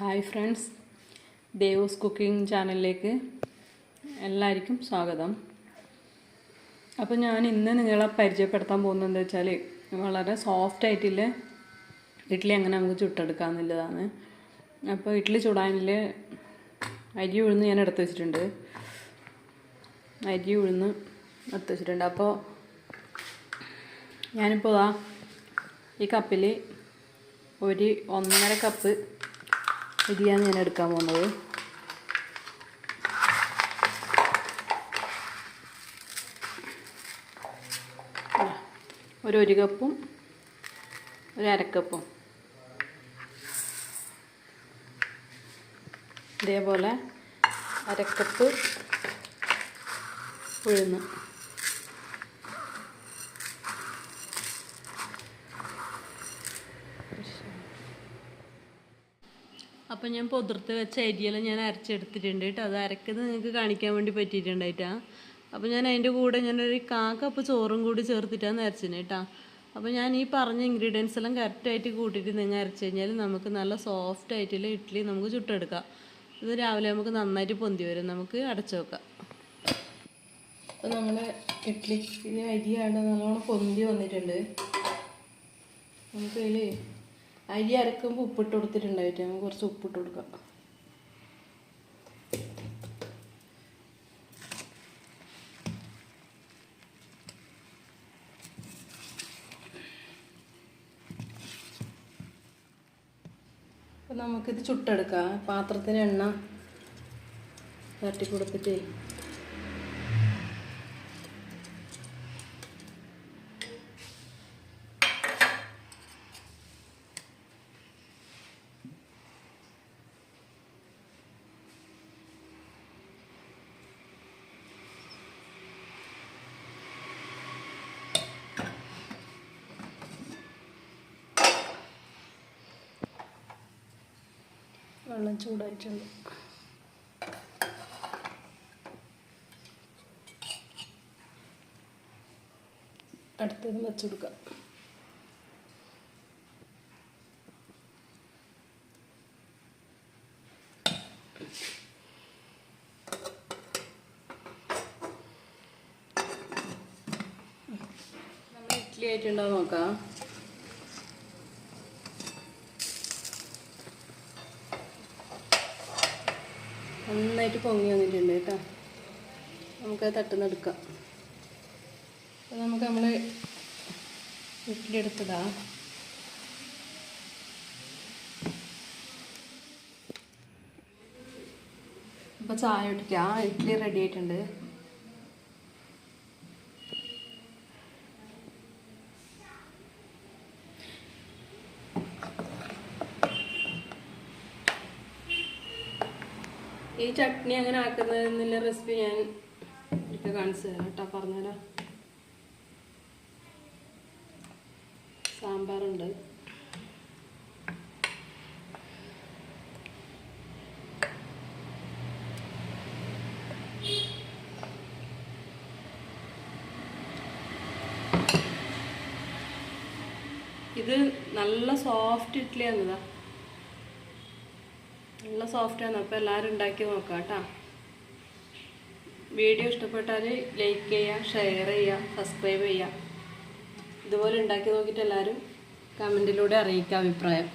Hi friends. ദേവൂസ് cooking ചാനലിലേക്ക് എല്ലാവർക്കും സ്വാഗതം. അപ്പോൾ ഞാൻ ഇന്ന് നിങ്ങളെ പരിചയപ്പെടുത്താൻ പോകുന്നത് എന്താ വെച്ചാൽ വളരെ സോഫ്റ്റ് ആയിട്ടുള്ള ഇഡ്ഡലി അങ്ങനെ നമുക്ക് ചുട്ടെടുക്കാമെന്നുള്ളതാണ് അപ്പോൾ ഇഡ്ഡലി ചുടാനിൽ അരി ഉഴുന്ന് ഞാൻ എടുത്ത് വെച്ചിട്ടുണ്ട്. അരി ഉഴുന്ന് എടുത്ത് വെച്ചിട്ടുണ്ട്. അപ്പോൾ ഞാനിപ്പോൾ ഈ കപ്പിൽ ഒരു ഒന്നര കപ്പ് അരിയാണ് ഞാൻ എടുക്കാൻ പോകുന്നത്. ഒരു ഒരു കപ്പും ഒരു അരക്കപ്പും ഇതേപോലെ അരക്കപ്പ് ഉഴുന്ന്. അപ്പം ഞാൻ പൊതിർത്ത് വെച്ച അരിയെല്ലാം ഞാൻ അരച്ചെടുത്തിട്ടുണ്ട് കേട്ടോ. അത് അരക്കുന്നത് നിങ്ങൾക്ക് കാണിക്കാൻ വേണ്ടി പറ്റിയിട്ടുണ്ടായിട്ടാ അപ്പോൾ ഞാൻ അതിന്റെ കൂടെ ഞാനൊരു കാ കപ്പ് ചോറും കൂടി ചേർത്തിട്ടാണ് അരച്ചിന് കേട്ടോ. അപ്പോൾ ഞാൻ ഈ പറഞ്ഞ ഇൻഗ്രീഡിയൻസ് എല്ലാം കറക്റ്റായിട്ട് കൂട്ടിയിട്ട് നിങ്ങൾ അരച്ച് കഴിഞ്ഞാൽ നമുക്ക് നല്ല സോഫ്റ്റ് ആയിട്ടുള്ള ഇഡ്ഡലി നമുക്ക് ചുട്ടെടുക്കാം. ഇത് രാവിലെ നമുക്ക് നന്നായിട്ട് പൊന്തി വരും. നമുക്ക് അടച്ചു വെക്കാം. അപ്പോൾ നമ്മുടെ ഇഡ്ഡലി അരിയാണ് നല്ലോണം പൊന്തി വന്നിട്ടുണ്ട്. നമുക്ക് അതിൽ അരി അരക്കുമ്പോൾ ഉപ്പിട്ട് കൊടുത്തിട്ടുണ്ടായിട്ട് നമുക്ക് കുറച്ച് ഉപ്പിട്ട് കൊടുക്കാം. അപ്പം നമുക്കിത് ചുട്ടെടുക്കാം. പാത്രത്തിന് എണ്ണ തട്ടി കൊടുത്തിട്ടേ. വെള്ളം ചൂടായിട്ടുണ്ട്. അടുത്തത് വെച്ചുകൊടുക്കാം നമ്മൾ ഇഡ്ഡലി നോക്കാം നന്നായിട്ട് പൊങ്ങി വന്നിട്ടുണ്ട് കേട്ടോ. നമുക്ക് നമുക്കത് തട്ടുന്നെടുക്കാം അപ്പോൾ നമുക്ക് നമ്മൾ ഇഡ്ഡലി എടുത്തതാ. അപ്പോൾ ചായ ഇട്ടിക്കാം ഇഡ്ഡലി റെഡി ആയിട്ടുണ്ട്. ഈ ചട്നി അങ്ങനെ ആക്കുന്നതെന്നുള്ള റെസിപ്പി ഞാൻ ഒരിക്കൽ കാണിച്ചു തരാം കേട്ടോ പറഞ്ഞുതരാം. സാമ്പാറുണ്ട്. ഇത് നല്ല സോഫ്റ്റ് ഇഡ്ഡലിയാണ് ഇതാ നല്ല സോഫ്റ്റാണ് അപ്പോൾ എല്ലാവരും ഉണ്ടാക്കി നോക്കാം കേട്ടോ വീഡിയോ ഇഷ്ടപ്പെട്ടാൽ ലൈക്ക് ചെയ്യുക ഷെയർ ചെയ്യുക സബ്സ്ക്രൈബ് ചെയ്യുക ഇതുപോലെ ഉണ്ടാക്കി നോക്കിയിട്ട് എല്ലാവരും കമന്റിലൂടെ അറിയിക്കുക അഭിപ്രായം.